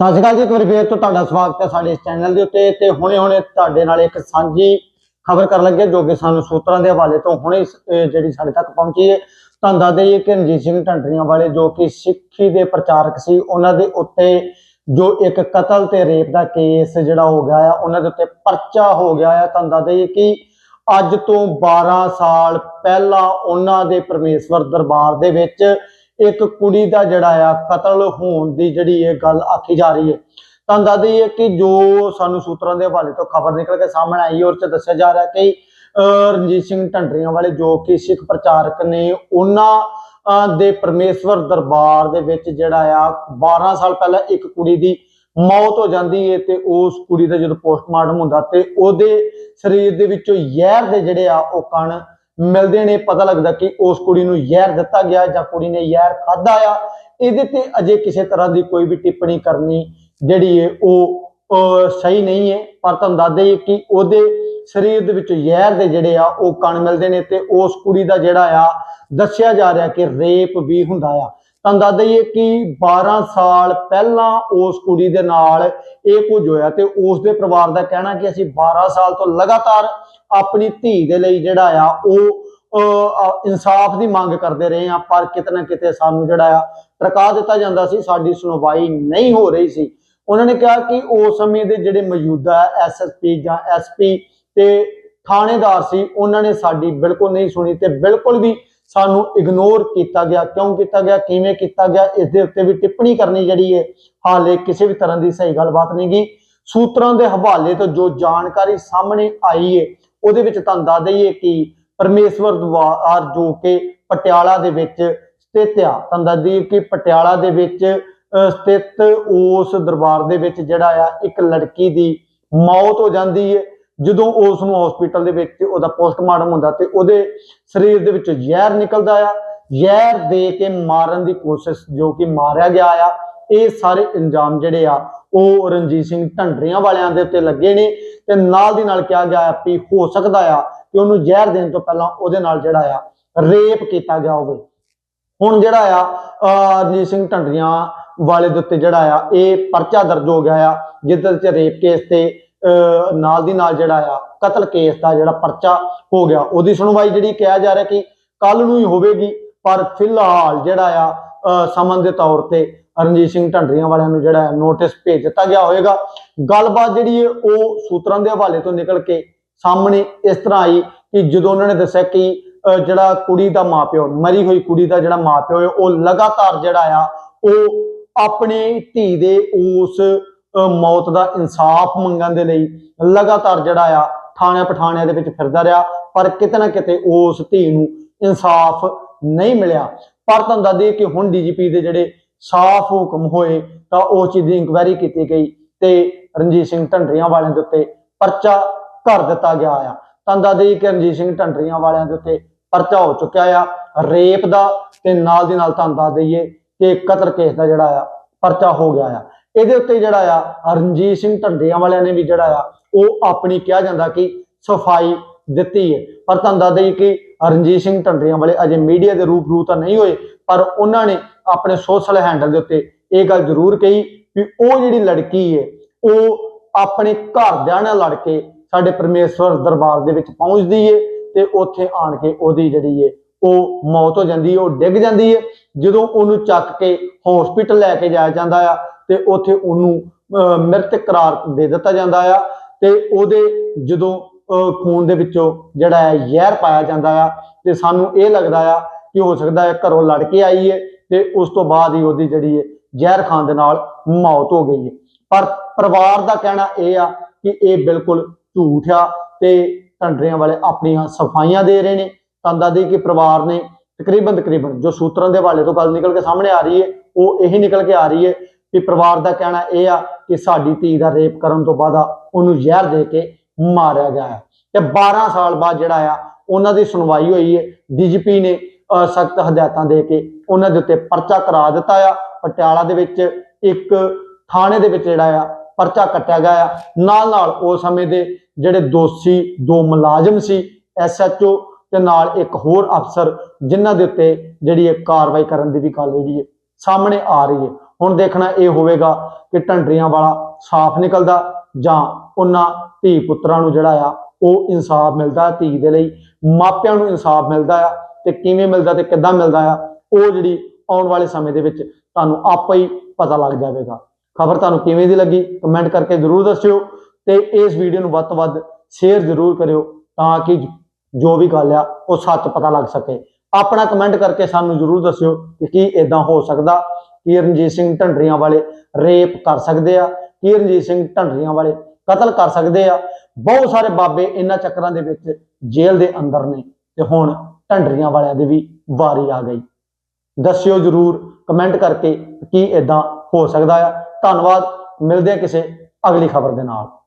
ਸਤਿ ਸ਼੍ਰੀ ਅਕਾਲ ਜੀ, ਇੱਕ ਵਾਰ ਫੇਰ ਤੋਂ ਤੁਹਾਡਾ ਸਵਾਗਤ ਹੈ ਸਾਡੇ ਇਸ ਚੈਨਲ ਦੇ ਉੱਤੇ ਤੇ ਹੁਣੇ ਹੁਣੇ ਤੁਹਾਡੇ ਨਾਲ ਇੱਕ ਸਾਂਝੀ ਖਬਰ ਕਰਨ ਲੱਗੇ ਜੋ ਕਿ ਸਾਨੂੰ ਸੂਤਰਾਂ ਦੇ ਹਵਾਲੇ ਤੋਂ ਹੁਣੇ ਜਿਹੜੀ ਸਾਡੇ ਤੱਕ ਪਹੁੰਚੀ ਹੈ। ਤੁਹਾਨੂੰ ਦੱਸ ਦਈਏ ਕਿ ਰਣਜੀਤ ਸਿੰਘ ਢੰਡਰੀਆਂ ਵਾਲੇ ਜੋ ਕਿ ਸਿੱਖੀ ਦੇ ਪ੍ਰਚਾਰਕ ਸੀ, ਉਹਨਾਂ ਦੇ ਉੱਤੇ ਜੋ ਇੱਕ ਕਤਲ ਤੇ ਰੇਪ ਦਾ ਕੇਸ ਜਿਹੜਾ ਹੋ ਗਿਆ ਆ, ਉਹਨਾਂ ਦੇ ਉੱਤੇ ਪਰਚਾ ਹੋ ਗਿਆ ਆ। ਤੁਹਾਨੂੰ ਦੱਸ ਦਈਏ ਕਿ ਅੱਜ ਤੋਂ 12 ਸਾਲ ਪਹਿਲਾਂ ਉਹਨਾਂ ਦੇ ਪਰਮੇਸ਼ਵਰ ਦਰਬਾਰ ਦੇ ਵਿੱਚ ਇੱਕ ਕੁੜੀ ਦਾ ਜਿਹੜਾ ਆ ਕਤਲ ਹੋਣ ਦੀ ਜਿਹੜੀ ਇਹ ਗੱਲ ਆਖੀ ਜਾ ਰਹੀ ਹੈ। ਤੁਹਾਨੂੰ ਦੱਸ ਦਈਏ ਕਿ ਜੋ ਸਾਨੂੰ ਸੂਤਰਾਂ ਦੇ ਹਵਾਲੇ ਤੋਂ ਖਬਰ ਨਿਕਲ ਕੇ ਸਾਹਮਣੇ ਆਈ ਔਰ ਚ ਦੱਸਿਆ ਜਾ ਰਿਹਾ ਕਿ ਰਣਜੀਤ ਸਿੰਘ ਢੰਡਰੀਆਂ ਵਾਲੇ ਜੋ ਕਿ ਸਿੱਖ ਪ੍ਰਚਾਰਕ ਨੇ ਉਹਨਾਂ ਅਹ, ਦੇ ਪਰਮੇਸ਼ਵਰ ਦਰਬਾਰ ਦੇ ਵਿੱਚ ਜਿਹੜਾ ਆ 12 ਸਾਲ ਪਹਿਲਾਂ ਇੱਕ ਕੁੜੀ ਦੀ ਮੌਤ ਹੋ ਜਾਂਦੀ ਹੈ ਤੇ ਉਸ ਕੁੜੀ ਦਾ ਜਦੋਂ ਪੋਸਟਮਾਰਟਮ ਹੁੰਦਾ ਤੇ ਉਹਦੇ ਸਰੀਰ ਦੇ ਵਿੱਚੋਂ ਜ਼ਹਿਰ ਦੇ ਜਿਹੜੇ ਆ ਉਹ ਕਣ ਮਿਲਦੇ ਨੇ ਪਤਾ ਲੱਗਦਾ ਕਿ ਉਸ ਕੁੜੀ ਨੂੰ ਜ਼ਹਿਰ ਦਿੱਤਾ ਗਿਆ ਜਾਂ ਕੁੜੀ ਨੇ ਜ਼ਹਿਰ ਖਾਦਾ ਆ। ਇਹਦੇ ਤੇ ਅਜੇ ਕਿਸੇ ਤਰ੍ਹਾਂ ਦੀ ਕੋਈ ਵੀ ਟਿੱਪਣੀ ਕਰਨੀ ਜਿਹੜੀ ਹੈ ਉਹ ਅਹ, ਸਹੀ ਨਹੀਂ ਹੈ। ਪਰ ਤੁਹਾਨੂੰ ਦੱਸ ਦਈਏ ਕਿ ਉਹਦੇ ਸਰੀਰ ਦੇ ਵਿੱਚ ਜ਼ਹਿਰ ਦੇ ਜਿਹੜੇ ਆ ਉਹ ਕਣ ਮਿਲਦੇ ਨੇ ਤੇ ਉਸ ਕੁੜੀ ਦਾ ਜਿਹੜਾ ਆ ਦੱਸਿਆ ਜਾ ਰਿਹਾ ਕਿ ਰੇਪ ਵੀ ਹੁੰਦਾ ਆ। ਤੁਹਾਨੂੰ ਦੱਸ ਦਈਏ ਕਿ 12 ਸਾਲ ਪਹਿਲਾਂ ਉਸ ਕੁੜੀ ਦੇ ਨਾਲ ਇਹ ਕੁਝ ਹੋਇਆ ਤੇ ਉਸ ਦੇ ਪਰਿਵਾਰ ਦਾ ਕਹਿਣਾ ਕਿ ਅਸੀਂ 12 ਸਾਲ ਤੋਂ ਲਗਾਤਾਰ ਆਪਣੀ ਧੀ ਦੇ ਲਈ ਜਿਹੜਾ ਆ ਉਹ ਇਨਸਾਫ ਦੀ ਮੰਗ ਕਰਦੇ ਰਹੇ ਆ ਪਰ ਕਿਤੇ ਨਾ ਕਿਤੇ ਸਾਨੂੰ ਜਿਹੜਾ ਆ ਟਰਕਾ ਦਿੱਤਾ ਜਾਂਦਾ ਸੀ, ਸਾਡੀ ਸੁਣਵਾਈ ਨਹੀਂ ਹੋ ਰਹੀ ਸੀ। ਉਹਨਾਂ ਨੇ ਕਿਹਾ ਕਿ ਉਸ ਸਮੇਂ ਦੇ ਜਿਹੜੇ ਮੌਜੂਦਾ ਐਸਐਸਪੀ ਜਾਂ ਐਸਪੀ ਤੇ ਥਾਣੇਦਾਰ ਸੀ, ਉਹਨਾਂ ਨੇ ਸਾਡੀ ਬਿਲਕੁਲ ਨਹੀਂ ਸੁਣੀ ਤੇ ਬਿਲਕੁਲ ਵੀ ਸਾਨੂੰ ਇਗਨੋਰ ਕੀਤਾ ਗਿਆ ਕਿਉਂ ਕੀਤਾ ਗਿਆ ਕਿਵੇਂ ਕੀਤਾ ਗਿਆ ਇਸ ਦੇ ਉੱਤੇ ਵੀ ਟਿੱਪਣੀ ਕਰਨੀ ਜਿਹੜੀ ਹੈ ਹਾਲੇ ਕਿਸੇ ਵੀ ਤਰ੍ਹਾਂ ਦੀ ਸਹੀ ਗੱਲਬਾਤ ਨਹੀਂ ਗਈ ਸੂਤਰਾਂ ਦੇ ਹਵਾਲੇ ਤੋਂ ਜੋ ਜਾਣਕਾਰੀ ਸਾਹਮਣੇ ਆਈ ਹੈ ਉਹਦੇ ਵਿੱਚ ਤੁਹਾਨੂੰ ਦੱਸ ਦਈਏ ਕਿ ਪਰਮੇਸ਼ਵਰ ਦਵਾਰ ਜੋ ਕਿ ਪਟਿਆਲਾ ਦੇ ਵਿੱਚ ਸਥਿਤ ਆ ਤੁਹਾਨੂੰ ਦੱਸ ਦਈਏ ਕਿ ਪਟਿਆਲਾ ਦੇ ਵਿੱਚ ਅਹ, ਸਥਿਤ ਉਸ ਦਰਬਾਰ ਦੇ ਵਿੱਚ ਜਿਹੜਾ ਆ ਇੱਕ ਲੜਕੀ ਦੀ ਮੌਤ ਹੋ ਜਾਂਦੀ ਹੈ ਜਦੋਂ ਉਸ ਨੂੰ ਹਸਪੀਟਲ ਦੇ ਵਿੱਚ ਉਹਦਾ ਪੋਸਟਮਾਰਟਮ ਹੁੰਦਾ ਤੇ ਉਹਦੇ ਸਰੀਰ ਦੇ ਵਿੱਚੋਂ ਜ਼ਹਿਰ ਨਿਕਲਦਾ ਆ, ਜ਼ਹਿਰ ਦੇ ਕੇ ਮਾਰਨ ਦੀ ਕੋਸ਼ਿਸ਼ ਜੋ ਕਿ ਮਾਰਿਆ ਗਿਆ ਆ, ਇਹ ਸਾਰੇ ਇੰਜਾਮ ਜਿਹੜੇ ਆ, ਉਹ ਰਣਜੀਤ ਸਿੰਘ ਢੰਡਰੀਆਂ ਵਾਲਿਆਂ ਦੇ ਉੱਤੇ ਲੱਗੇ ਨੇ ਤੇ ਨਾਲ ਦੀ ਨਾਲ ਕਿਹਾ ਗਿਆ ਵੀ ਹੋ ਸਕਦਾ ਆ ਕਿ ਉਹਨੂੰ ਜ਼ਹਿਰ ਦੇਣ ਤੋਂ ਪਹਿਲਾਂ ਉਹਦੇ ਨਾਲ ਜਿਹੜਾ ਆ ਰੇਪ ਕੀਤਾ ਗਿਆ ਹੋਵੇ। ਹੁਣ ਜਿਹੜਾ ਆ ਰਣਜੀਤ ਸਿੰਘ ਢੰਡਰੀਆਂ ਵਾਲੇ ਦੇ ਉੱਤੇ ਜਿਹੜਾ ਆ, ਇਹ ਪਰਚਾ ਦਰਜ ਹੋ ਗਿਆ ਆ ਜਿਹਦੇ ਵਿੱਚ ਰੇਪ ਕੇਸ ਤੇ ਨਾਲ ਦੀ ਨਾਲ ਜਿਹੜਾ ਆ, ਕਤਲ ਕੇਸ ਦਾ ਜਿਹੜਾ ਪਰਚਾ ਹੋ ਗਿਆ, ਉਹਦੀ ਸੁਣਵਾਈ ਜਿਹੜੀ ਕਿਹਾ ਜਾ ਰਿਹਾ ਕਿ ਕੱਲ ਨੂੰ ਹੀ ਹੋਵੇਗੀ, ਪਰ ਫਿਲਹਾਲ ਜਿਹੜਾ ਆ ਸਮਨ ਦੇ ਤੌਰ ਤੇ ਰਣਜੀਤ ਸਿੰਘ ਢੰਡਰੀਆਂ ਵਾਲਿਆਂ ਨੂੰ ਜਿਹੜਾ ਨੋਟਿਸ ਭੇਜ ਦਿੱਤਾ ਗਿਆ ਹੋਵੇਗਾ। ਗੱਲਬਾਤ ਜਿਹੜੀ ਹੈ ਉਹ ਸੂਤਰਾਂ ਦੇ ਹਵਾਲੇ ਤੋਂ ਨਿਕਲ ਕੇ ਸਾਹਮਣੇ ਇਸ ਤਰ੍ਹਾਂ ਆਈ ਕਿ ਜਦੋਂ ਉਹਨਾਂ ਨੇ ਦੱਸਿਆ ਕਿ, ਅਹ ਜਿਹੜਾ ਕੁੜੀ ਦਾ ਮਾਪਿਓ, ਮਰੀ ਹੋਈ ਕੁੜੀ ਦਾ ਜਿਹੜਾ ਮਾਪਿਓ ਹੈ ਉਹ ਲਗਾਤਾਰ ਜਿਹੜਾ ਆ, ਉਹ ਆਪਣੀ ਧੀ ਦੇ ਉਸ ਮੌਤ ਦਾ ਇਨਸਾਫ ਮੰਗਣ ਦੇ ਲਈ ਲਗਾਤਾਰ ਜਿਹੜਾ ਆ ਥਾਣੇ ਪਠਾਣਿਆਂ ਦੇ ਵਿੱਚ ਫਿਰਦਾ ਰਿਹਾ, ਪਰ ਕਿਤੇ ਨਾ ਕਿਤੇ ਉਸ ਧੀ ਨੂੰ ਇਨਸਾਫ ਨਹੀਂ ਮਿਲਿਆ। ਪਰ ਤੁਹਾਨੂੰ ਦੱਸ ਦਈਏ ਕਿ ਹੁਣ ਡੀਜੀਪੀ ਦੇ ਜਿਹੜੇ ਸਾਫ਼ ਹੁਕਮ ਹੋਏ, ਤਾਂ ਉਹ ਚੀਜ਼ ਦੀ ਇਨਕੁਆਇਰੀ ਕੀਤੀ ਗਈ ਤੇ ਰਣਜੀਤ ਸਿੰਘ ਢੰਡਰੀਆਂ ਵਾਲਿਆਂ ਦੇ ਉੱਤੇ ਪਰਚਾ ਕਰ ਦਿੱਤਾ ਗਿਆ ਆ। ਤੁਹਾਨੂੰ ਦੱਸ ਦਈਏ ਕਿ ਰਣਜੀਤ ਸਿੰਘ ਢੰਡਰੀਆਂ ਵਾਲਿਆਂ ਦੇ ਉੱਤੇ ਪਰਚਾ ਹੋ ਚੁੱਕਿਆ ਆ, ਰੇਪ ਦਾ, ਤੇ ਨਾਲ ਦੀ ਨਾਲ ਤੁਹਾਨੂੰ ਦੱਸ ਦਈਏ ਕਿ ਕਤਲ ਕੇਸ ਦਾ ਜਿਹੜਾ ਆ, ਪਰਚਾ ਹੋ ਗਿਆ ਆ। ਇਹਦੇ ਉੱਤੇ ਜਿਹੜਾ ਆ ਰਣਜੀਤ ਸਿੰਘ ਢੰਡਰੀਆਂ ਵਾਲਿਆਂ ਨੇ ਵੀ ਜਿਹੜਾ ਆ, ਉਹ ਆਪਣੀ ਕਿਹਾ ਜਾਂਦਾ ਕਿ ਸਫ਼ਾਈ ਦਿੱਤੀ ਹੈ। ਪਰ ਤੁਹਾਨੂੰ ਦੱਸ ਦਈਏ ਕਿ ਰਣਜੀਤ ਸਿੰਘ ਢੰਡਰੀਆਂ ਵਾਲੇ ਅਜੇ ਮੀਡੀਆ ਦੇ ਰੂਪ ਰੂਬਰੂ ਤਾਂ ਨਹੀਂ ਹੋਏ, ਪਰ ਉਹਨਾਂ ਨੇ ਆਪਣੇ ਸੋਸ਼ਲ ਹੈਂਡਲ ਦੇ ਉੱਤੇ ਇਹ ਗੱਲ ਜ਼ਰੂਰ ਕਹੀ ਵੀ ਉਹ ਜਿਹੜੀ ਲੜਕੀ ਹੈ, ਉਹ ਆਪਣੇ ਘਰਦਿਆਂ ਨਾਲ ਲੜ ਕੇ ਸਾਡੇ ਪਰਮੇਸ਼ਵਰ ਦਰਬਾਰ ਦੇ ਵਿੱਚ ਪਹੁੰਚਦੀ ਏ ਤੇ ਉੱਥੇ ਆਣ ਕੇ ਉਹਦੀ ਜਿਹੜੀ ਏ ਉਹ ਮੌਤ ਹੋ ਜਾਂਦੀ ਏ ਉਹ ਡਿੱਗ ਜਾਂਦੀ ਏ ਜਦੋਂ ਉਹਨੂੰ ਚੱਕ ਕੇ ਹਸਪੀਟਲ ਲੈ ਕੇ ਜਾਇਆ ਜਾਂਦਾ ਆ ਤੇ ਉੱਥੇ ਉਹਨੂੰ ਅਹ, ਮ੍ਰਿਤਕ ਕਰਾਰ ਦੇ ਦਿੱਤਾ ਜਾਂਦਾ ਆ। ਤੇ ਉਹਦੇ ਜਦੋਂ ਅਹ, ਖੂਨ ਦੇ ਵਿੱਚੋਂ ਜਿਹੜਾ ਹੈ ਜ਼ਹਿਰ ਪਾਇਆ ਜਾਂਦਾ ਆ ਤੇ ਸਾਨੂੰ ਇਹ ਲੱਗਦਾ ਆ ਕਿ ਹੋ ਸਕਦਾ ਹੈ ਘਰੋਂ ਲੜ ਕੇ ਆਈ ਏ ਤੇ ਉਸ ਤੋਂ ਬਾਅਦ ਹੀ ਉਹਦੀ ਜਿਹੜੀ ਹੈ ਜ਼ਹਿਰ ਖਾਣ ਦੇ ਨਾਲ ਮੌਤ ਹੋ ਗਈ ਹੈ ਪਰ ਪਰਿਵਾਰ ਦਾ ਕਹਿਣਾ ਇਹ ਆ ਕਿ ਇਹ ਬਿਲਕੁਲ ਝੂਠ ਆ ਤੇ ਢੰਡਰੀਆਂ ਵਾਲੇ ਆਪਣੀਆਂ ਸਫਾਈਆਂ ਦੇ ਰਹੇ ਨੇ। ਤਾਂ ਦੱਸਦੇ ਕਿ ਪਰਿਵਾਰ ਨੇ ਤਕਰੀਬਨ ਤਕਰੀਬਨ ਜੋ ਸੂਤਰਾਂ ਦੇ ਹਵਾਲੇ ਤੋਂ ਗੱਲ ਨਿਕਲ ਕੇ ਸਾਹਮਣੇ ਆ ਰਹੀ ਹੈ ਉਹ ਇਹੀ ਨਿਕਲ ਕੇ ਆ ਰਹੀ ਹੈ ਕਿ ਪਰਿਵਾਰ ਦਾ ਕਹਿਣਾ ਇਹ ਆ ਕਿ ਸਾਡੀ ਧੀ ਦਾ ਰੇਪ ਕਰਨ ਤੋਂ ਬਾਅਦ ਉਹਨੂੰ ਜ਼ਹਿਰ ਦੇ ਕੇ ਮਾਰਿਆ ਗਿਆ ਹੈ। ਤੇ 12 ਸਾਲ ਬਾਅਦ ਜਿਹੜਾ ਆ, ਉਹਨਾਂ ਦੀ ਸੁਣਵਾਈ ਹੋਈ ਹੈ। ਡੀਜੀਪੀ ਨੇ ਸਖਤ ਹਦਾਇਤਾਂ ਦੇ ਕੇ ਉਹਨਾਂ ਦੇ ਉੱਤੇ ਪਰਚਾ ਕਰਾ ਦਿੱਤਾ ਆ। ਪਟਿਆਲਾ ਦੇ ਵਿੱਚ ਇੱਕ ਥਾਣੇ ਦੇ ਵਿੱਚ ਜਿਹੜਾ ਆ, ਪਰਚਾ ਕੱਟਿਆ ਗਿਆ ਆ। ਨਾਲ ਨਾਲ ਉਸ ਸਮੇਂ ਦੇ ਜਿਹੜੇ ਦੋਸ਼ੀ, ਦੋ ਮੁਲਾਜ਼ਮ ਸੀ ਐਸਐਚਓ ਤੇ ਨਾਲ ਇੱਕ ਹੋਰ ਅਫਸਰ, ਜਿਨ੍ਹਾਂ ਦੇ ਉੱਤੇ ਜਿਹੜੀ ਇਹ ਕਾਰਵਾਈ ਕਰਨ ਦੀ ਵੀ ਗੱਲ ਜਿਹੜੀ ਹੈ, ਸਾਹਮਣੇ ਆ ਰਹੀ ਹੈ। ਹੁਣ ਦੇਖਣਾ ਇਹ ਹੋਵੇਗਾ ਕਿ ਢੰਡਰੀਆਂ ਵਾਲਾ ਸਾਫ਼ ਨਿਕਲਦਾ ਜਾਂ ਉਹਨਾਂ ਧੀ ਪੁੱਤਰਾਂ ਨੂੰ ਜਿਹੜਾ ਆ, ਉਹ ਇਨਸਾਫ ਮਿਲਦਾ ਧੀ ਦੇ ਲਈ, ਮਾਪਿਆਂ ਨੂੰ ਇਨਸਾਫ ਮਿਲਦਾ ਆ ਤੇ ਕਿਵੇਂ ਮਿਲਦਾ ਤੇ ਕਿੱਦਾਂ ਮਿਲਦਾ ਆ, ਉਹ ਜਿਹੜੀ ਆਉਣ ਵਾਲੇ ਸਮੇਂ ਦੇ ਵਿੱਚ ਤੁਹਾਨੂੰ ਆਪੇ ਹੀ ਪਤਾ ਲੱਗ ਜਾਵੇਗਾ। ਖਬਰ ਤੁਹਾਨੂੰ ਕਿਵੇਂ ਦੀ ਲੱਗੀ, ਕਮੈਂਟ ਕਰਕੇ ਜ਼ਰੂਰ ਦੱਸਿਓ ਤੇ ਇਸ ਵੀਡੀਓ ਨੂੰ ਵੱਧ ਤੋਂ ਵੱਧ ਸ਼ੇਅਰ ਜ਼ਰੂਰ ਕਰਿਓ ਤਾਂ ਕਿ ਜੋ ਵੀ ਗੱਲ ਆ, ਉਹ ਸੱਚ ਪਤਾ ਲੱਗ ਸਕੇ। ਆਪਣਾ ਕਮੈਂਟ ਕਰਕੇ ਸਾਨੂੰ ਜ਼ਰੂਰ ਦੱਸਿਓ ਕਿ ਕੀ ਇਦਾਂ ਹੋ ਸਕਦਾ। ਕੀ ਰਣਜੀਤ ਸਿੰਘ ਢੰਡਰੀਆਂ ਵਾਲੇ ਰੇਪ ਕਰ ਸਕਦੇ ਆ? ਕੀ ਰਣਜੀਤ ਸਿੰਘ ਢੰਡਰੀਆਂ ਵਾਲੇ ਕਤਲ ਕਰ ਸਕਦੇ ਆ? ਬਹੁਤ ਸਾਰੇ ਬਾਬੇ ਇਹਨਾਂ ਚੱਕਰਾਂ ਦੇ ਵਿੱਚ ਜੇਲ੍ਹ ਦੇ ਅੰਦਰ ਨੇ ਤੇ ਹੁਣ ਢੰਡਰੀਆਂ ਵਾਲਿਆਂ ਦੀ ਵੀ ਵਾਰੀ ਆ ਗਈ। ਦੱਸਿਓ ਜਰੂਰ ਕਮੈਂਟ ਕਰਕੇ ਕੀ ਇਦਾਂ ਹੋ ਸਕਦਾ ਆ। ਧੰਨਵਾਦ, ਮਿਲਦੇ ਆ ਕਿਸੇ ਅਗਲੀ ਖਬਰ ਦੇ ਨਾਲ।